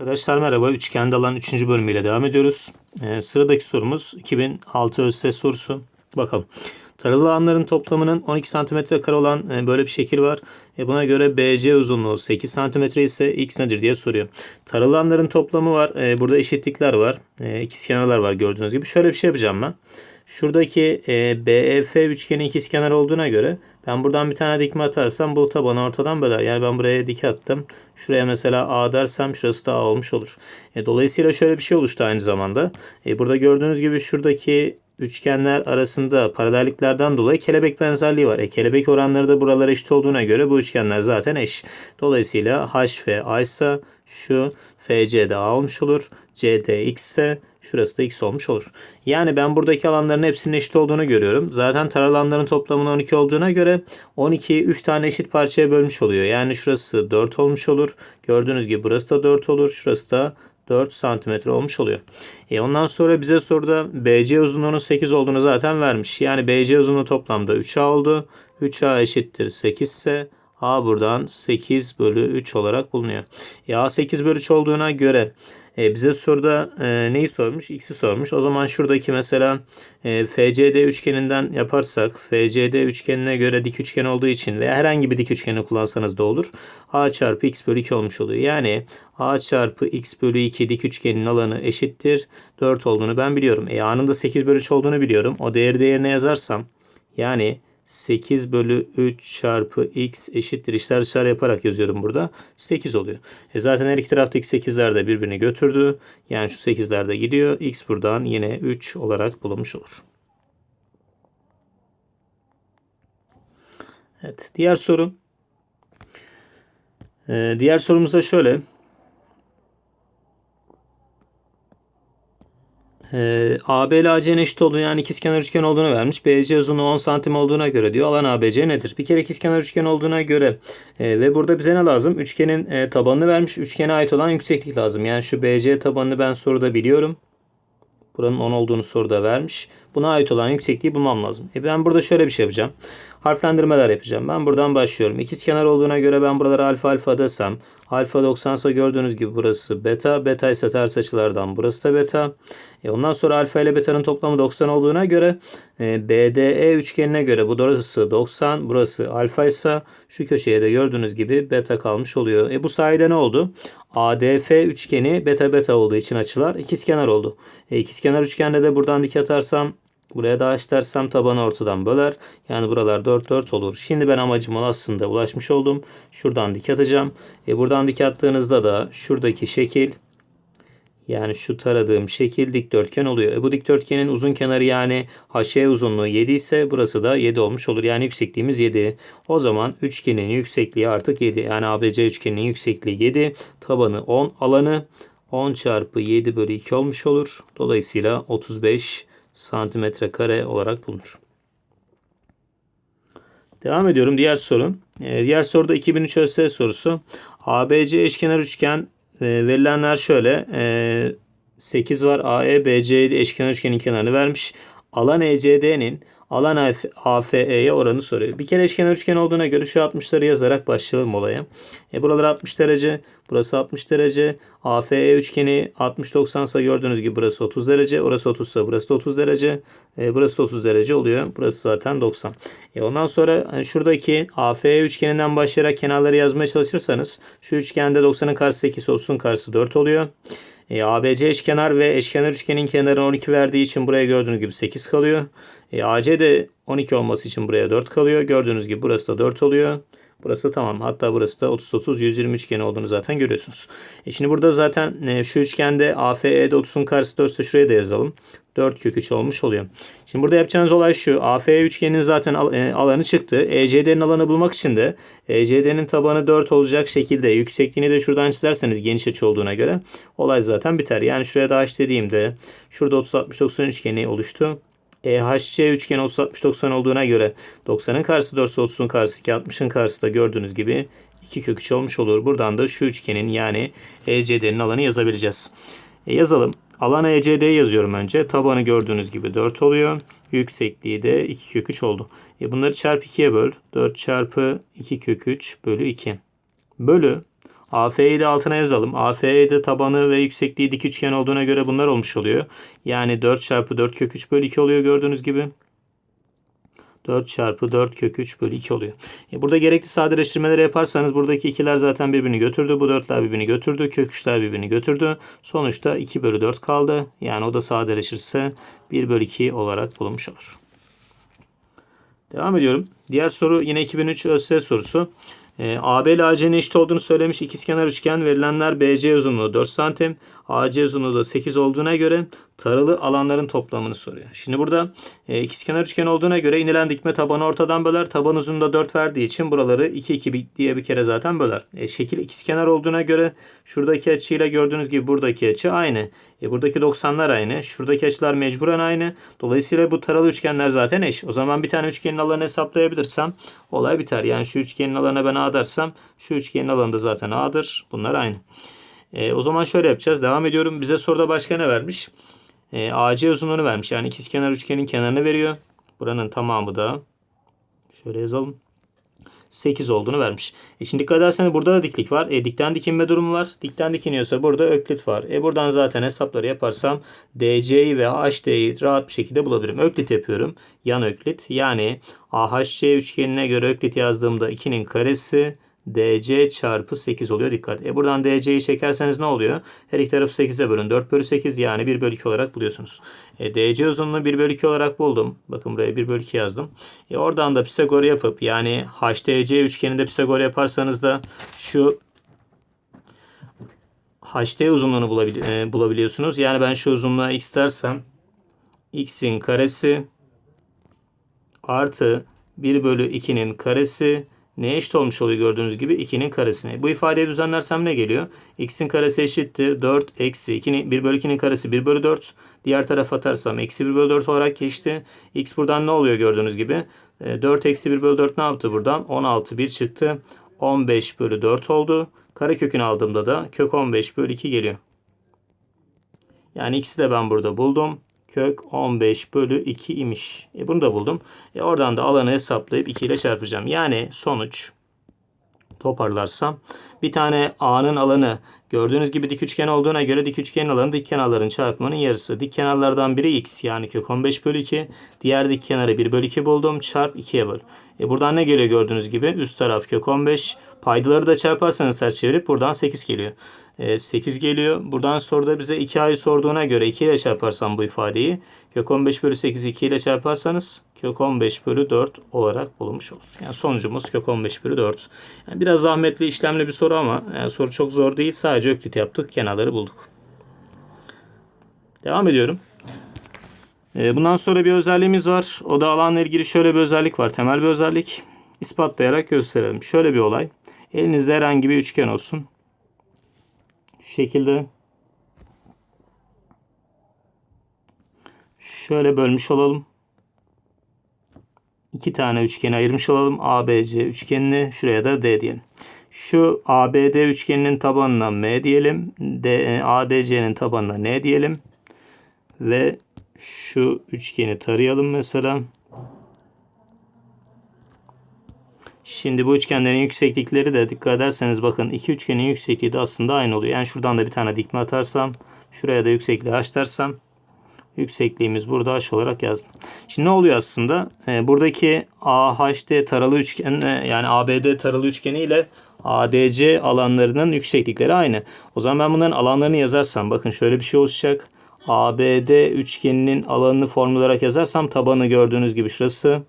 Arkadaşlar merhaba. Üçgende alan 3. bölümüyle devam ediyoruz. Ee, sıradaki sorumuz 2006 ÖSS sorusu. Bakalım. Taralı alanların toplamının 12 cm kare olan e, böyle bir şekil var. E, buna göre BC uzunluğu 8 cm ise x nedir diye soruyor. Taralı alanların toplamı var. E, burada eşitlikler var. E, ikizkenarlar var gördüğünüz gibi. Şöyle bir şey yapacağım ben. Şuradaki e, BEF üçgeni ikizkenar olduğuna göre ben buradan bir tane dikme atarsam bu tabanı ortadan böler. Yani ben buraya dik attım. Şuraya mesela A dersem şurası da A olmuş olur. E, dolayısıyla şöyle bir şey oluştu aynı zamanda. E, burada gördüğünüz gibi şuradaki üçgenler arasında paralelliklerden dolayı kelebek benzerliği var. E, kelebek oranları da buralara eşit olduğuna göre bu üçgenler zaten eş. Dolayısıyla HF A ise şu FC de A olmuş olur. CD X ise Şurası da x olmuş olur. Yani ben buradaki alanların hepsinin eşit olduğunu görüyorum. Zaten taralı alanların toplamının 12 olduğuna göre 12'yi 3 tane eşit parçaya bölmüş oluyor. Yani şurası 4 olmuş olur. Gördüğünüz gibi burası da 4 olur. Şurası da 4 santimetre olmuş oluyor. E ondan sonra bize soruda BC uzunluğunun 8 olduğunu zaten vermiş. Yani BC uzunluğu toplamda 3A oldu. 3A eşittir 8 ise A buradan 8 bölü 3 olarak bulunuyor. E A 8 bölü 3 olduğuna göre e, bize soruda e, neyi sormuş? X'i sormuş. O zaman şuradaki mesela e, FCD üçgeninden yaparsak FCD üçgenine göre dik üçgen olduğu için veya herhangi bir dik üçgeni kullansanız da olur. A çarpı X bölü 2 olmuş oluyor. Yani A çarpı X bölü 2 dik üçgenin alanı eşittir. 4 olduğunu ben biliyorum. E A'nın da 8 bölü 3 olduğunu biliyorum. O değeri değerine yazarsam yani 8 bölü 3 çarpı x eşittir. İşler dışarı yaparak yazıyorum burada. 8 oluyor. E zaten her iki taraftaki 8'ler de birbirini götürdü. Yani şu 8'ler de gidiyor. X buradan yine 3 olarak bulunmuş olur. Evet. Diğer soru. Ee, diğer sorumuz da şöyle. Ee, AB ile AC'nin eşit olduğunu yani ikizkenar üçgen olduğunu vermiş. BC uzunluğu 10 santim olduğuna göre diyor alan ABC nedir? Bir kere ikizkenar üçgen olduğuna göre e, ve burada bize ne lazım? Üçgenin e, tabanını vermiş. Üçgene ait olan yükseklik lazım. Yani şu BC tabanını ben soruda biliyorum. Buranın 10 olduğunu soruda vermiş. Buna ait olan yüksekliği bulmam lazım. E ben burada şöyle bir şey yapacağım. Harflendirmeler yapacağım. Ben buradan başlıyorum. İkiz kenar olduğuna göre ben buralara alfa alfa desem. Alfa 90 ise gördüğünüz gibi burası beta. Beta ise ters açılardan burası da beta. E ondan sonra alfa ile beta'nın toplamı 90 olduğuna göre e, BDE üçgenine göre bu burası 90. Burası alfa ise şu köşeye de gördüğünüz gibi beta kalmış oluyor. E bu sayede ne oldu? ADF üçgeni beta beta olduğu için açılar ikizkenar oldu. E, ikizkenar üçgende de buradan dik atarsam Buraya da dersem tabanı ortadan böler. Yani buralar 4 4 olur. Şimdi ben amacıma aslında ulaşmış oldum. Şuradan dik atacağım. E buradan dik attığınızda da şuradaki şekil yani şu taradığım şekil dikdörtgen oluyor. E bu dikdörtgenin uzun kenarı yani HE uzunluğu 7 ise burası da 7 olmuş olur. Yani yüksekliğimiz 7. O zaman üçgenin yüksekliği artık 7. Yani ABC üçgeninin yüksekliği 7. Tabanı 10. Alanı 10 çarpı 7 bölü 2 olmuş olur. Dolayısıyla 35 santimetre kare olarak bulunur. Devam ediyorum. Diğer soru. Ee, diğer soruda 2003 ÖSS sorusu. ABC eşkenar üçgen e, verilenler şöyle. E, 8 var. AE, BC eşkenar üçgenin kenarını vermiş. Alan ECD'nin alan AFE'ye oranı soruyor. Bir kere eşkenar üçgen olduğuna göre şu 60'ları yazarak başlayalım olaya. E buralar 60 derece, burası 60 derece. AFE üçgeni 60-90 ise gördüğünüz gibi burası 30 derece, orası 30 ise burası da 30 derece. E burası da 30 derece oluyor. Burası zaten 90. E ondan sonra e, şuradaki AFE üçgeninden başlayarak kenarları yazmaya çalışırsanız şu üçgende 90'ın karşısı 8, 30'un karşısı 4 oluyor. E, ABC eşkenar ve eşkenar üçgenin kenarı 12 verdiği için buraya gördüğünüz gibi 8 kalıyor. E, AC de 12 olması için buraya 4 kalıyor. Gördüğünüz gibi burası da 4 oluyor. Burası tamam. Hatta burası da 30-30 120 üçgeni olduğunu zaten görüyorsunuz. E şimdi burada zaten e, şu üçgende AFE'de 30'un karşısı 4 ise şuraya da yazalım. 4 kök 3 olmuş oluyor. Şimdi burada yapacağınız olay şu. AFE üçgeninin zaten e, alanı çıktı. ECD'nin alanı bulmak için de ECD'nin tabanı 4 olacak şekilde yüksekliğini de şuradan çizerseniz geniş açı olduğuna göre olay zaten biter. Yani şuraya da H dediğimde şurada 30-60-90 üçgeni oluştu. EHC üçgeni 30 60 90 olduğuna göre 90'ın karşısı 4 30'un karşısı 2 60'ın karşısı da gördüğünüz gibi 2 kök 3 olmuş olur. Buradan da şu üçgenin yani ECD'nin alanı yazabileceğiz. E yazalım. Alan ECD yazıyorum önce. Tabanı gördüğünüz gibi 4 oluyor. Yüksekliği de 2 kök 3 oldu. E bunları çarpı 2'ye böl. 4 çarpı 2 kök 3 bölü 2. Bölü AF'yi de altına yazalım. AF'de tabanı ve yüksekliği dik üçgen olduğuna göre bunlar olmuş oluyor. Yani 4 çarpı 4 kök 3 bölü 2 oluyor gördüğünüz gibi. 4 çarpı 4 kök 3 bölü 2 oluyor. E burada gerekli sadeleştirmeleri yaparsanız buradaki ikiler zaten birbirini götürdü. Bu 4'ler birbirini götürdü. Kök 3'ler birbirini götürdü. Sonuçta 2 bölü 4 kaldı. Yani o da sadeleşirse 1 bölü 2 olarak bulunmuş olur. Devam ediyorum. Diğer soru yine 2003 ÖSS sorusu. E, AB ile AC'nin eşit olduğunu söylemiş. İkizkenar üçgen verilenler BC uzunluğu 4 cm, AC uzunluğu da 8 olduğuna göre taralı alanların toplamını soruyor. Şimdi burada e, ikizkenar üçgen olduğuna göre inilen dikme tabanı ortadan böler. Taban uzunluğu da 4 verdiği için buraları 2 2 diye bir kere zaten böler. E, şekil ikizkenar olduğuna göre şuradaki açıyla gördüğünüz gibi buradaki açı aynı. E, buradaki 90'lar aynı. Şuradaki açılar mecburen aynı. Dolayısıyla bu taralı üçgenler zaten eş. O zaman bir tane üçgenin alanını hesaplayabilirsem olay biter. Yani şu üçgenin alanına ben A dersem şu üçgenin alanı da zaten A'dır. Bunlar aynı. E, o zaman şöyle yapacağız. Devam ediyorum. Bize soruda başka ne vermiş? E, AC uzunluğunu vermiş. Yani ikizkenar üçgenin kenarını veriyor. Buranın tamamı da şöyle yazalım. 8 olduğunu vermiş. E şimdi dikkat ederseniz burada da diklik var. E dikten dikinme durumu var. Dikten dikiniyorsa burada öklit var. E buradan zaten hesapları yaparsam DC'yi ve HD'yi rahat bir şekilde bulabilirim. Öklit yapıyorum. Yan öklit. Yani AHC üçgenine göre öklit yazdığımda 2'nin karesi DC çarpı 8 oluyor. Dikkat. E buradan DC'yi çekerseniz ne oluyor? Her iki tarafı 8'e bölün. 4 bölü 8 yani 1 bölü 2 olarak buluyorsunuz. E, DC uzunluğunu 1 bölü 2 olarak buldum. Bakın buraya 1 bölü 2 yazdım. E, oradan da Pisagor yapıp yani HDC üçgeninde Pisagor yaparsanız da şu HD uzunluğunu bulabili e, bulabiliyorsunuz. Yani ben şu uzunluğa x dersem x'in karesi artı 1 bölü 2'nin karesi neye eşit olmuş oluyor gördüğünüz gibi 2'nin karesine. Bu ifadeyi düzenlersem ne geliyor? x'in karesi eşittir 4 eksi 2'nin 1 bölü 2'nin karesi 1 bölü 4. Diğer tarafa atarsam eksi 1 bölü 4 olarak geçti. x buradan ne oluyor gördüğünüz gibi? 4 eksi 1 bölü 4 ne yaptı buradan? 16 1 çıktı. 15 bölü 4 oldu. Karekökünü aldığımda da kök 15 bölü 2 geliyor. Yani x'i de ben burada buldum. Kök 15 bölü 2 imiş. E bunu da buldum. E oradan da alanı hesaplayıp 2 ile çarpacağım. Yani sonuç toparlarsam bir tane A'nın alanı gördüğünüz gibi dik üçgen olduğuna göre dik üçgenin alanı dik kenarların çarpımının yarısı. Dik kenarlardan biri x yani kök 15 bölü 2. Diğer dik kenarı 1 bölü 2 buldum. Çarp 2'ye böl. E buradan ne geliyor gördüğünüz gibi? Üst taraf kök 15. Paydaları da çarparsanız ters çevirip buradan 8 geliyor. E, 8 geliyor. Buradan soruda bize 2a'yı sorduğuna göre 2 ile çarparsam bu ifadeyi kök 15 bölü 8 2 ile çarparsanız kök 15 bölü 4 olarak bulunmuş olur. Yani sonucumuz kök 15 bölü 4. Yani biraz zahmetli işlemli bir soru ama yani soru çok zor değil. Sadece öklit yaptık. Kenarları bulduk. Devam ediyorum. Ee, bundan sonra bir özelliğimiz var. O da alanla ilgili şöyle bir özellik var. Temel bir özellik. İspatlayarak gösterelim. Şöyle bir olay. Elinizde herhangi bir üçgen olsun. Şu şekilde şöyle bölmüş olalım. İki tane üçgeni ayırmış olalım. ABC üçgenini şuraya da D diyelim. Şu ABD üçgeninin tabanına M diyelim. D, ADC'nin tabanına N diyelim. Ve şu üçgeni tarayalım mesela. Şimdi bu üçgenlerin yükseklikleri de dikkat ederseniz bakın iki üçgenin yüksekliği de aslında aynı oluyor. Yani şuradan da bir tane dikme atarsam şuraya da yüksekliği h dersem yüksekliğimiz burada h olarak yazdım. Şimdi ne oluyor aslında? E, buradaki AHD taralı üçgen e, yani ABD taralı üçgeni ile ADC alanlarının yükseklikleri aynı. O zaman ben bunların alanlarını yazarsam bakın şöyle bir şey oluşacak. ABD üçgeninin alanını formül olarak yazarsam tabanı gördüğünüz gibi şurası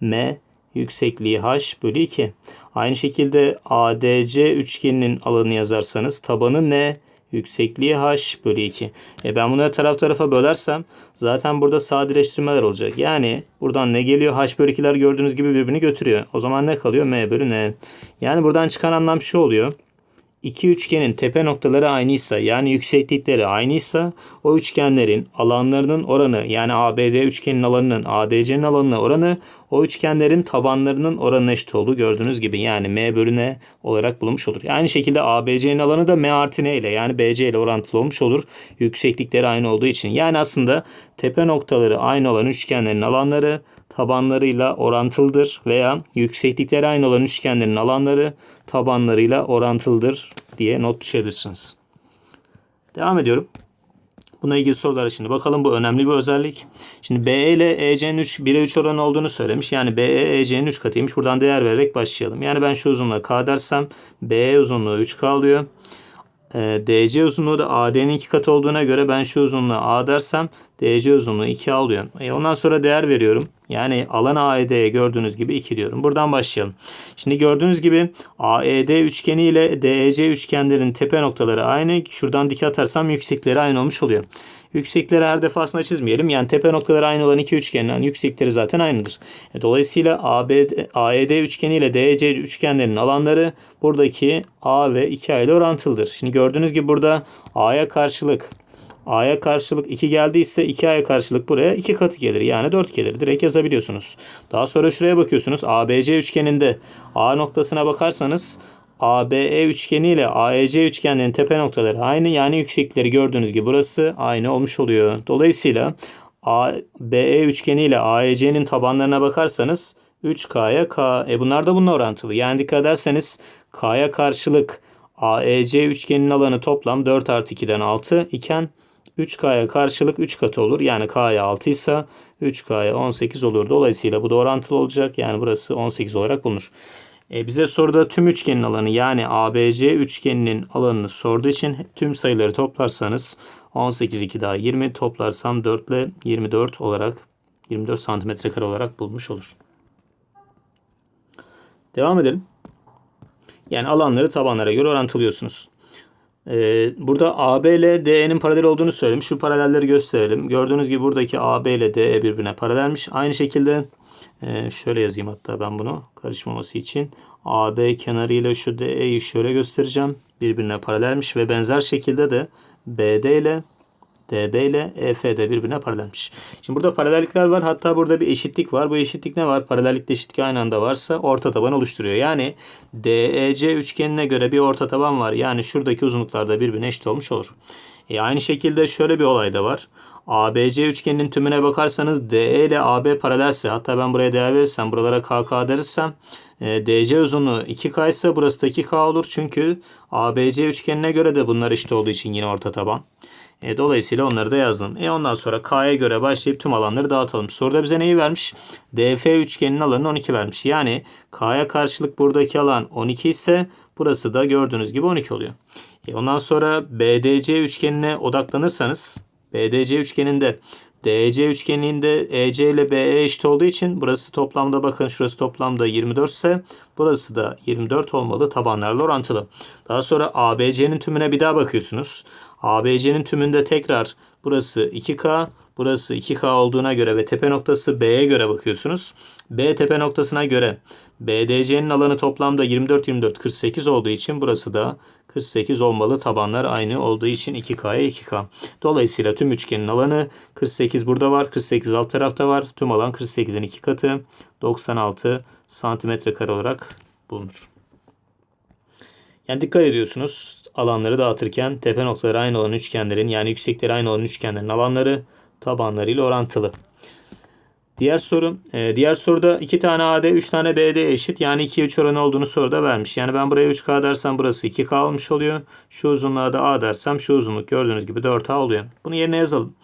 M yüksekliği h bölü 2. Aynı şekilde ADC üçgeninin alanını yazarsanız tabanı n yüksekliği h bölü 2. E ben bunları taraf tarafa bölersem zaten burada sadeleştirmeler olacak. Yani buradan ne geliyor? h bölü 2'ler gördüğünüz gibi birbirini götürüyor. O zaman ne kalıyor? m bölü n. Yani buradan çıkan anlam şu oluyor. İki üçgenin tepe noktaları aynıysa yani yükseklikleri aynıysa o üçgenlerin alanlarının oranı yani ABD üçgenin alanının ADC'nin alanına oranı o üçgenlerin tabanlarının oranına eşit olduğu gördüğünüz gibi yani M bölü N olarak bulunmuş olur. Aynı şekilde ABC'nin alanı da M artı N ile yani BC ile orantılı olmuş olur. Yükseklikleri aynı olduğu için. Yani aslında tepe noktaları aynı olan üçgenlerin alanları tabanlarıyla orantılıdır veya yükseklikleri aynı olan üçgenlerin alanları tabanlarıyla orantılıdır diye not düşebilirsiniz. Devam ediyorum. Buna ilgili sorulara şimdi bakalım. Bu önemli bir özellik. Şimdi BE ile EC'nin 3, 1'e 3 oranı olduğunu söylemiş. Yani BE EC'nin 3 katıymış. Buradan değer vererek başlayalım. Yani ben şu uzunluğa K dersem BE uzunluğu 3K oluyor. E, DC uzunluğu da AD'nin 2 katı olduğuna göre ben şu uzunluğa A dersem DC uzunluğu 2 alıyor. E, ondan sonra değer veriyorum. Yani alan AED'ye gördüğünüz gibi 2 diyorum. Buradan başlayalım. Şimdi gördüğünüz gibi AED üçgeni ile DEC üçgenlerin tepe noktaları aynı. Şuradan dik atarsam yüksekleri aynı olmuş oluyor. Yüksekleri her defasında çizmeyelim. Yani tepe noktaları aynı olan iki üçgenin yüksekleri zaten aynıdır. E, Dolayısıyla ABD, AED üçgeni ile DEC üçgenlerinin alanları buradaki A ve 2A ile orantılıdır. Şimdi gördüğünüz gibi burada A'ya karşılık A'ya karşılık 2 geldiyse 2A'ya karşılık buraya 2 katı gelir. Yani 4 gelir. Direkt yazabiliyorsunuz. Daha sonra şuraya bakıyorsunuz. ABC üçgeninde A noktasına bakarsanız ABE üçgeni ile AEC üçgeninin tepe noktaları aynı. Yani yükseklikleri gördüğünüz gibi burası aynı olmuş oluyor. Dolayısıyla ABE üçgeni ile AEC'nin tabanlarına bakarsanız 3K'ya K. E bunlar da bununla orantılı. Yani dikkat ederseniz K'ya karşılık AEC üçgeninin alanı toplam 4 artı 2'den 6 iken 3K'ya karşılık 3 katı olur. Yani K'ya 6 ise 3K'ya 18 olur. Dolayısıyla bu da orantılı olacak. Yani burası 18 olarak bulunur. E bize soruda tüm üçgenin alanı yani ABC üçgeninin alanını sorduğu için tüm sayıları toplarsanız 18 2 daha 20 toplarsam 4 ile 24 olarak 24 santimetre kare olarak bulmuş olur. Devam edelim. Yani alanları tabanlara göre orantılıyorsunuz. Ee, burada AB ile DE'nin paralel olduğunu söylemiş. Şu paralelleri gösterelim. Gördüğünüz gibi buradaki AB ile DE birbirine paralelmiş. Aynı şekilde e, şöyle yazayım hatta ben bunu karışmaması için. AB kenarıyla şu DE'yi şöyle göstereceğim. Birbirine paralelmiş ve benzer şekilde de BD ile DB ile EF de birbirine paralelmiş. Şimdi burada paralellikler var. Hatta burada bir eşitlik var. Bu eşitlik ne var? Paralellikle eşitlik aynı anda varsa orta taban oluşturuyor. Yani DEC üçgenine göre bir orta taban var. Yani şuradaki uzunluklar da birbirine eşit olmuş olur. E aynı şekilde şöyle bir olay da var. ABC üçgeninin tümüne bakarsanız DE ile AB paralelse hatta ben buraya değer verirsem buralara KK dersem e, DC uzunluğu 2K ise burası da 2K olur. Çünkü ABC üçgenine göre de bunlar eşit olduğu için yine orta taban. E, dolayısıyla onları da yazdım. E ondan sonra K'ya göre başlayıp tüm alanları dağıtalım. Soruda bize neyi vermiş? DF üçgeninin alanını 12 vermiş. Yani K'ya karşılık buradaki alan 12 ise burası da gördüğünüz gibi 12 oluyor. E ondan sonra BDC üçgenine odaklanırsanız BDC üçgeninde DEC üçgeninde EC ile BE eşit olduğu için burası toplamda bakın şurası toplamda 24 ise burası da 24 olmalı tabanlarla orantılı. Daha sonra ABC'nin tümüne bir daha bakıyorsunuz. ABC'nin tümünde tekrar burası 2K, burası 2K olduğuna göre ve tepe noktası B'ye göre bakıyorsunuz. B tepe noktasına göre BDC'nin alanı toplamda 24 24 48 olduğu için burası da 48 olmalı. Tabanlar aynı olduğu için 2K'ya 2K. Dolayısıyla tüm üçgenin alanı 48 burada var. 48 alt tarafta var. Tüm alan 48'in 2 katı 96 santimetre kare olarak bulunur. Yani dikkat ediyorsunuz alanları dağıtırken tepe noktaları aynı olan üçgenlerin yani yüksekleri aynı olan üçgenlerin alanları tabanlarıyla orantılı. Diğer soru, e, diğer soruda 2 tane AD, 3 tane BD eşit. Yani 2'ye 3 oranı olduğunu soruda vermiş. Yani ben buraya 3K dersem burası 2K olmuş oluyor. Şu uzunluğa da A dersem şu uzunluk gördüğünüz gibi 4A oluyor. Bunu yerine yazalım.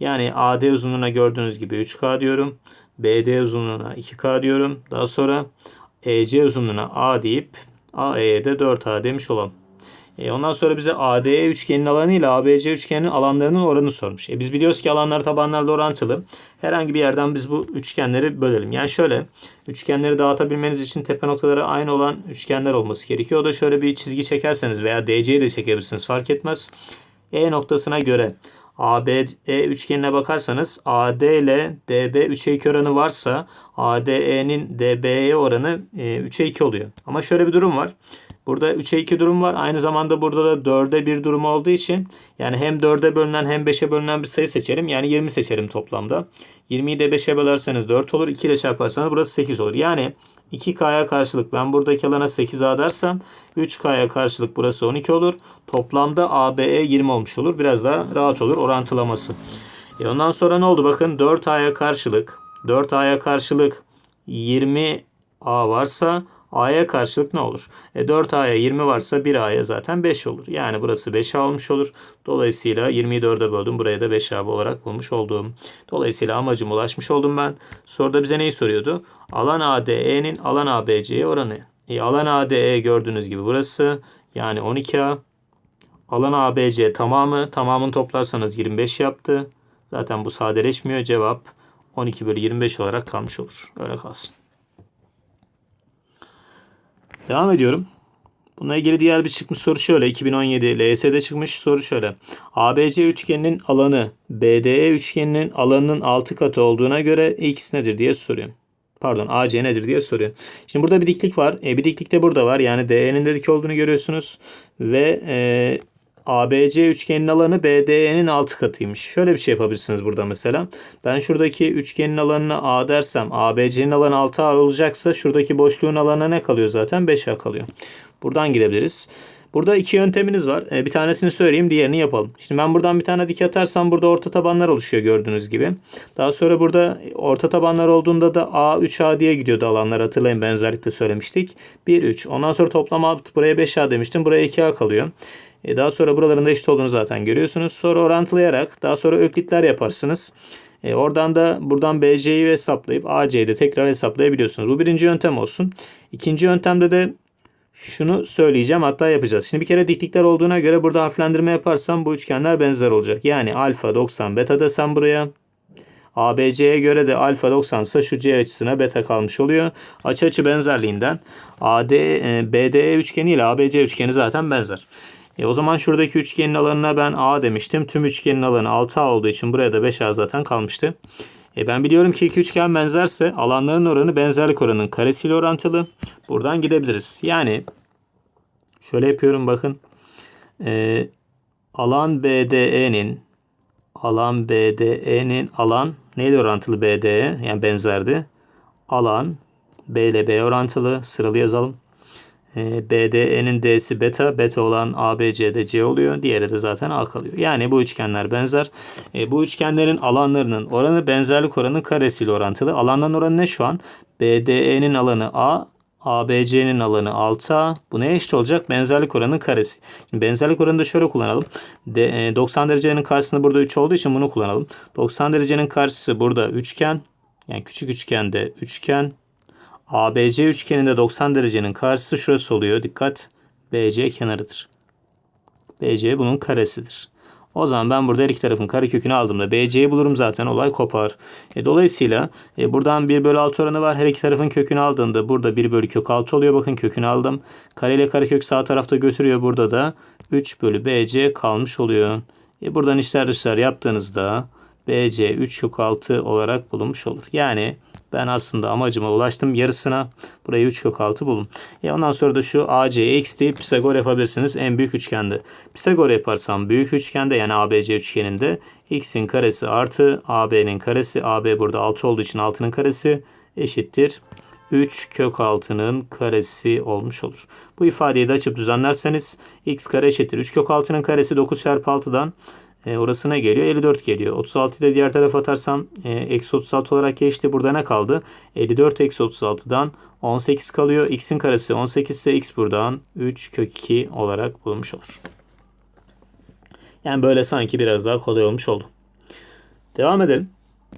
Yani AD uzunluğuna gördüğünüz gibi 3K diyorum. BD uzunluğuna 2K diyorum. Daha sonra EC uzunluğuna A deyip AE'ye de 4A demiş olalım. E ondan sonra bize ADE üçgenin alanı ile ABC üçgeninin alanlarının oranını sormuş. E biz biliyoruz ki alanlar tabanlarla orantılı. Herhangi bir yerden biz bu üçgenleri bölelim. Yani şöyle üçgenleri dağıtabilmeniz için tepe noktaları aynı olan üçgenler olması gerekiyor. O da şöyle bir çizgi çekerseniz veya DC'yi de çekebilirsiniz fark etmez. E noktasına göre ABE üçgenine bakarsanız AD ile DB 3'e 2 oranı varsa ADE'nin DB'ye oranı 3'e 2 oluyor. Ama şöyle bir durum var. Burada 3'e 2 durum var. Aynı zamanda burada da 4'e 1 durum olduğu için yani hem 4'e bölünen hem 5'e bölünen bir sayı seçerim. Yani 20 seçerim toplamda. 20'yi de 5'e bölerseniz 4 olur. 2 ile çarparsanız burası 8 olur. Yani 2K'ya karşılık ben buradaki alana 8A dersem 3K'ya karşılık burası 12 olur. Toplamda ABE 20 olmuş olur. Biraz daha rahat olur orantılaması. E ondan sonra ne oldu? Bakın 4A'ya karşılık 4A'ya karşılık 20A varsa A'ya karşılık ne olur? E 4A'ya 20 varsa 1A'ya zaten 5 olur. Yani burası 5A olmuş olur. Dolayısıyla 20'yi 4'e böldüm. Buraya da 5A olarak bulmuş oldum. Dolayısıyla amacıma ulaşmış oldum ben. Soruda bize neyi soruyordu? Alan ADE'nin alan ABC'ye oranı. E, alan ADE gördüğünüz gibi burası. Yani 12A. Alan ABC tamamı. Tamamını toplarsanız 25 yaptı. Zaten bu sadeleşmiyor. Cevap 12 bölü 25 olarak kalmış olur. Öyle kalsın. Devam ediyorum. Bununla ilgili diğer bir çıkmış soru şöyle. 2017 LYS'de çıkmış soru şöyle. ABC üçgeninin alanı BDE üçgeninin alanının 6 katı olduğuna göre x nedir diye soruyor. Pardon AC nedir diye soruyor. Şimdi burada bir diklik var. E, bir diklik de burada var. Yani DE'nin de dik olduğunu görüyorsunuz. Ve e, ABC üçgenin alanı BDE'nin 6 katıymış. Şöyle bir şey yapabilirsiniz burada mesela. Ben şuradaki üçgenin alanına A dersem ABC'nin alanı 6A olacaksa şuradaki boşluğun alanı ne kalıyor zaten? 5A kalıyor. Buradan gidebiliriz. Burada iki yönteminiz var. E, Bir tanesini söyleyeyim, diğerini yapalım. Şimdi ben buradan bir tane dik atarsam burada orta tabanlar oluşuyor gördüğünüz gibi. Daha sonra burada orta tabanlar olduğunda da A 3A diye gidiyordu alanlar. Hatırlayın benzerlikte söylemiştik. 1 3. Ondan sonra toplam A buraya 5A demiştim. Buraya 2A kalıyor. E, Daha sonra buraların da eşit olduğunu zaten görüyorsunuz. Sonra orantılayarak daha sonra öklitler yaparsınız. E, oradan da buradan BC'yi hesaplayıp AC'yi de tekrar hesaplayabiliyorsunuz. Bu birinci yöntem olsun. İkinci yöntemde de şunu söyleyeceğim hatta yapacağız. Şimdi bir kere diklikler olduğuna göre burada harflendirme yaparsam bu üçgenler benzer olacak. Yani alfa 90 beta desem buraya. ABC'ye göre de alfa 90 ise şu C açısına beta kalmış oluyor. Açı açı benzerliğinden AD, e, BDE üçgeni ile ABC üçgeni zaten benzer. E o zaman şuradaki üçgenin alanına ben A demiştim. Tüm üçgenin alanı 6A olduğu için buraya da 5A zaten kalmıştı. E ben biliyorum ki iki üçgen benzerse alanların oranı benzerlik oranının karesiyle orantılı. Buradan gidebiliriz. Yani şöyle yapıyorum bakın. E, alan BDE'nin alan BDE'nin alan neyle orantılı BDE? Yani benzerdi. Alan B ile B orantılı. Sıralı yazalım. E, BDE'nin D'si beta. Beta olan ABC'de C oluyor. Diğeri de zaten A kalıyor. Yani bu üçgenler benzer. E, bu üçgenlerin alanlarının oranı benzerlik oranının karesiyle orantılı. Alanların oranı ne şu an? BDE'nin alanı A. ABC'nin alanı 6A. Bu neye eşit olacak? Benzerlik oranının karesi. Şimdi benzerlik oranını da şöyle kullanalım. De, e, 90 derecenin karşısında burada 3 olduğu için bunu kullanalım. 90 derecenin karşısı burada üçgen. Yani küçük üçgende üçgen. ABC üçgeninde 90 derecenin karşısı şurası oluyor. Dikkat. BC kenarıdır. BC bunun karesidir. O zaman ben burada her iki tarafın karekökünü aldığımda BC'yi bulurum zaten olay kopar. E, dolayısıyla e, buradan 1 bölü 6 oranı var. Her iki tarafın kökünü aldığında burada 1 bölü kök 6 oluyor. Bakın kökünü aldım. Kare ile karekök sağ tarafta götürüyor. Burada da 3 bölü BC kalmış oluyor. E, buradan işler dışlar yaptığınızda BC 3 kök 6 olarak bulunmuş olur. Yani ben aslında amacıma ulaştım yarısına. Burayı 3 kök 6 bulun. E ondan sonra da şu x deyip Pisagor yapabilirsiniz en büyük üçgende. Pisagor yaparsam büyük üçgende yani ABC üçgeninde x'in karesi artı AB'nin karesi. AB burada 6 olduğu için 6'nın karesi eşittir. 3 kök 6'nın karesi olmuş olur. Bu ifadeyi de açıp düzenlerseniz x kare eşittir. 3 kök 6'nın karesi 9 çarpı 6'dan e, orası geliyor? 54 geliyor. 36'yı da diğer tarafa atarsam e, eksi 36 olarak geçti. Burada ne kaldı? 54 eksi 36'dan 18 kalıyor. X'in karesi 18 ise X buradan 3 kök 2 olarak bulunmuş olur. Yani böyle sanki biraz daha kolay olmuş oldu. Devam edelim.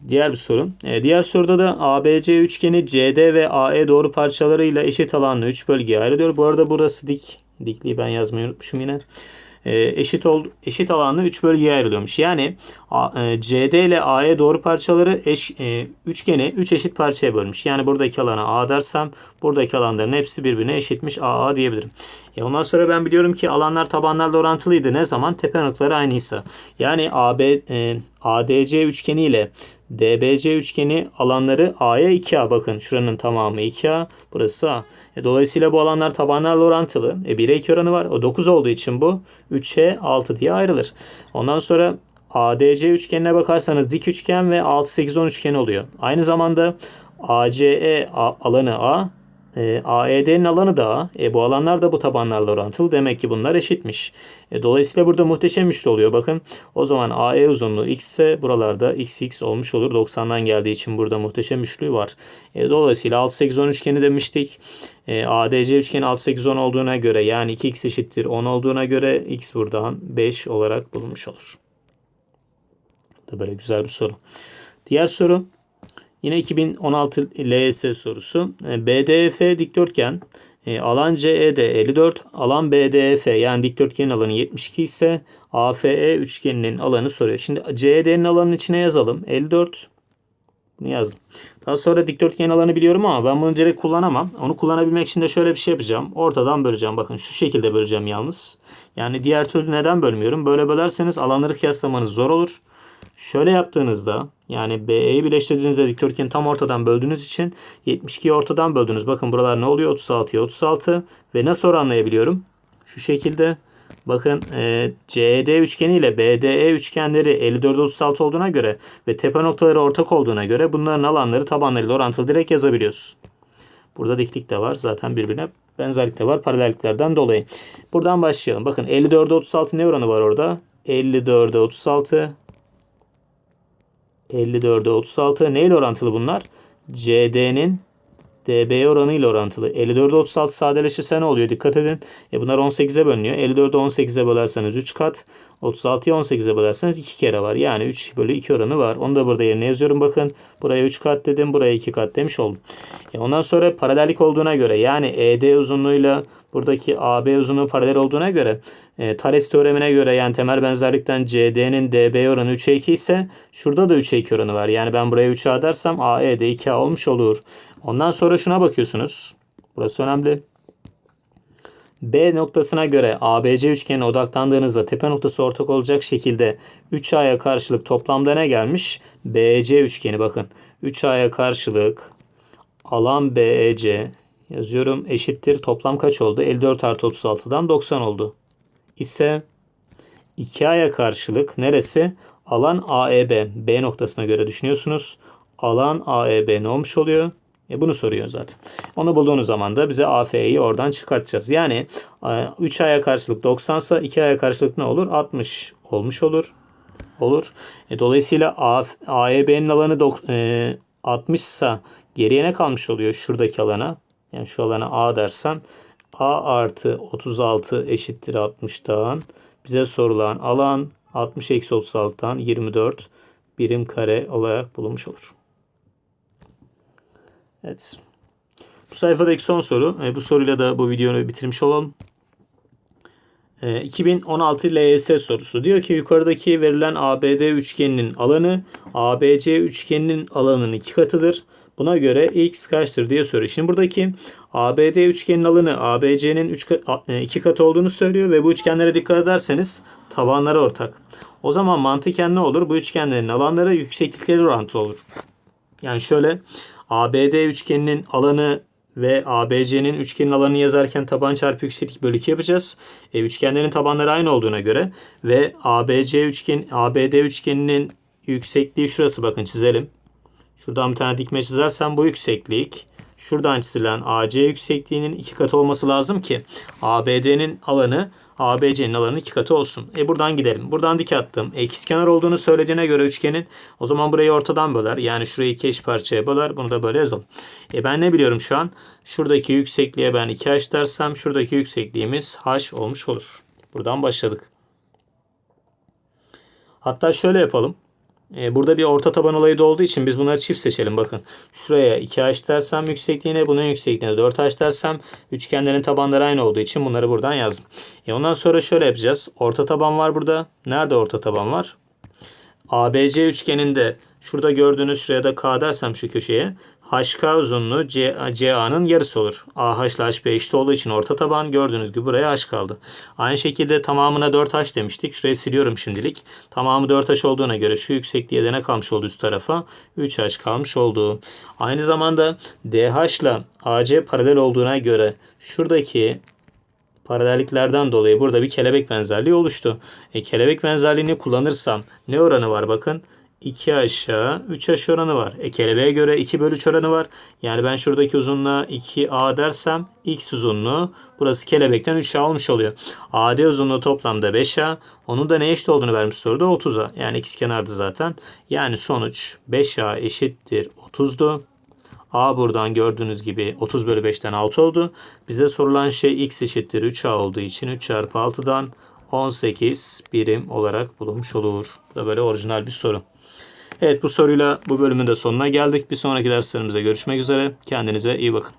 Diğer bir soru. E, diğer soruda da ABC üçgeni CD ve AE doğru parçalarıyla eşit alanlı 3 bölgeye ayrılıyor. Bu arada burası dik. Dikliği ben yazmayı unutmuşum yine. E, eşit ol, eşit alanlı 3 bölgeye ayrılıyormuş. Yani e, CD ile AE doğru parçaları eş, e, üçgeni 3 eşit parçaya bölmüş. Yani buradaki alana A dersem buradaki alanların hepsi birbirine eşitmiş. AA diyebilirim. E, ondan sonra ben biliyorum ki alanlar tabanlarla orantılıydı. Ne zaman? Tepe noktaları aynıysa. Yani AB, ADC üçgeni ile DBC üçgeni alanları A'ya 2A bakın. Şuranın tamamı 2A. Burası A. E, dolayısıyla bu alanlar tabanlarla orantılı. E, 1'e 2 oranı var. O 9 olduğu için bu 3'e 6 diye ayrılır. Ondan sonra ADC üçgenine bakarsanız dik üçgen ve 6 8 10 üçgeni oluyor. Aynı zamanda ACE alanı A, E, AED'nin alanı da e, bu alanlar da bu tabanlarla orantılı. Demek ki bunlar eşitmiş. E, dolayısıyla burada muhteşem üçlü oluyor. Bakın o zaman AE uzunluğu x ise buralarda xx olmuş olur. 90'dan geldiği için burada muhteşem üçlü var. E, dolayısıyla 6 8 10 üçgeni demiştik. E, ADC üçgeni 6 8 10 olduğuna göre yani 2x eşittir 10 olduğuna göre x buradan 5 olarak bulunmuş olur. Da böyle güzel bir soru. Diğer soru yine 2016 LYS sorusu. E, BDF dikdörtgen e, alan CED 54, alan BDF yani dikdörtgenin alanı 72 ise AFE üçgeninin alanı soruyor. Şimdi CED'nin alanının içine yazalım. 54 bunu yazdım. Daha sonra dikdörtgen alanı biliyorum ama ben bunu direkt kullanamam. Onu kullanabilmek için de şöyle bir şey yapacağım. Ortadan böleceğim. Bakın şu şekilde böleceğim yalnız. Yani diğer türlü neden bölmüyorum? Böyle bölerseniz alanları kıyaslamanız zor olur. Şöyle yaptığınızda yani BE'yi birleştirdiğinizde dikdörtgeni tam ortadan böldüğünüz için 72'yi ortadan böldünüz. Bakın buralar ne oluyor? 36'ya 36 ve nasıl oranlayabiliyorum? Şu şekilde bakın e, CED üçgeni ile BDE üçgenleri 54 36 olduğuna göre ve tepe noktaları ortak olduğuna göre bunların alanları tabanlarıyla orantılı direkt yazabiliyoruz. Burada diklik de var. Zaten birbirine benzerlik de var paralelliklerden dolayı. Buradan başlayalım. Bakın 54'e 36 ne oranı var orada? 54'e 36 54'e 36 neyle orantılı bunlar? CD'nin DB oranı ile orantılı. 54'e 36 sadeleşirse ne oluyor? Dikkat edin. E bunlar 18'e bölünüyor. 54'e 18'e bölerseniz 3 kat. 36'ya 18'e bölerseniz 2 kere var. Yani 3 bölü 2 oranı var. Onu da burada yerine yazıyorum. Bakın buraya 3 kat dedim. Buraya 2 kat demiş oldum. E ondan sonra paralellik olduğuna göre yani ED uzunluğuyla buradaki AB uzunluğu paralel olduğuna göre e, Thales teoremine göre yani temel benzerlikten CD'nin DB oranı 3'e 2 ise şurada da 3'e 2 oranı var. Yani ben buraya 3'e dersem AE de 2A olmuş olur. Ondan sonra şuna bakıyorsunuz. Burası önemli. B noktasına göre ABC üçgenine odaklandığınızda tepe noktası ortak olacak şekilde 3A'ya karşılık toplamda ne gelmiş? BC üçgeni bakın. 3A'ya karşılık alan BEC yazıyorum eşittir. Toplam kaç oldu? 54 artı 36'dan 90 oldu. İse 2A'ya karşılık neresi? Alan AEB. B noktasına göre düşünüyorsunuz. Alan AEB ne olmuş oluyor? E bunu soruyor zaten. Onu bulduğunuz zaman da bize AF'yi oradan çıkartacağız. Yani 3 aya karşılık 90 ise 2 aya karşılık ne olur? 60 olmuş olur. Olur. E, dolayısıyla AEB'nin alanı e, 60 ise geriye ne kalmış oluyor şuradaki alana? Yani şu alana A dersen A artı 36 eşittir 60'tan. Bize sorulan alan 60 eksi 36'dan 24 birim kare olarak bulunmuş olur. Evet. Bu sayfadaki son soru. E, bu soruyla da bu videoyu bitirmiş olalım. E, 2016 LYS sorusu. Diyor ki yukarıdaki verilen ABD üçgeninin alanı ABC üçgeninin alanının iki katıdır. Buna göre x kaçtır diye soruyor. Şimdi buradaki ABD üçgenin alanı ABC'nin 2 katı olduğunu söylüyor ve bu üçgenlere dikkat ederseniz tabanları ortak. O zaman mantıken ne olur? Bu üçgenlerin alanları yükseklikleri orantılı olur. Yani şöyle ABD üçgeninin alanı ve ABC'nin üçgenin alanını yazarken taban çarpı yükseklik bölü 2 yapacağız. E, üçgenlerin tabanları aynı olduğuna göre ve ABC üçgen ABD üçgeninin yüksekliği şurası bakın çizelim. Şuradan bir tane dikme çizersem bu yükseklik şuradan çizilen AC yüksekliğinin iki katı olması lazım ki ABD'nin alanı ABC'nin alanının iki katı olsun. E buradan gidelim. Buradan dik attım. E, ikizkenar olduğunu söylediğine göre üçgenin o zaman burayı ortadan böler. Yani şurayı iki eş parçaya böler. Bunu da böyle yazalım. E ben ne biliyorum şu an? Şuradaki yüksekliğe ben 2h dersem şuradaki yüksekliğimiz h olmuş olur. Buradan başladık. Hatta şöyle yapalım. E, burada bir orta taban olayı da olduğu için biz bunları çift seçelim. Bakın şuraya 2h dersem yüksekliğine bunun yüksekliğine 4h dersem üçgenlerin tabanları aynı olduğu için bunları buradan yazdım. E ondan sonra şöyle yapacağız. Orta taban var burada. Nerede orta taban var? ABC üçgeninde şurada gördüğünüz şuraya da K dersem şu köşeye HK uzunluğu CA'nın yarısı olur. AH ile HB eşit olduğu için orta taban gördüğünüz gibi buraya H kaldı. Aynı şekilde tamamına 4H demiştik. Şurayı siliyorum şimdilik. Tamamı 4H olduğuna göre şu yüksekliğe de ne kalmış oldu üst tarafa? 3H kalmış oldu. Aynı zamanda DH ile AC paralel olduğuna göre şuradaki paralelliklerden dolayı burada bir kelebek benzerliği oluştu. E, kelebek benzerliğini kullanırsam ne oranı var bakın. 2 aşağı 3 aşağı oranı var. E kelebeğe göre 2 bölü 3 oranı var. Yani ben şuradaki uzunluğa 2A dersem x uzunluğu burası kelebekten 3A olmuş oluyor. AD uzunluğu toplamda 5A. Onun da ne eşit olduğunu vermiş soruda 30'a. Yani x kenardı zaten. Yani sonuç 5A eşittir 30'du. A buradan gördüğünüz gibi 30 bölü 5'ten 6 oldu. Bize sorulan şey x eşittir 3A olduğu için 3 çarpı 6'dan 18 birim olarak bulunmuş olur. Bu da böyle orijinal bir soru. Evet bu soruyla bu bölümün de sonuna geldik. Bir sonraki derslerimize görüşmek üzere. Kendinize iyi bakın.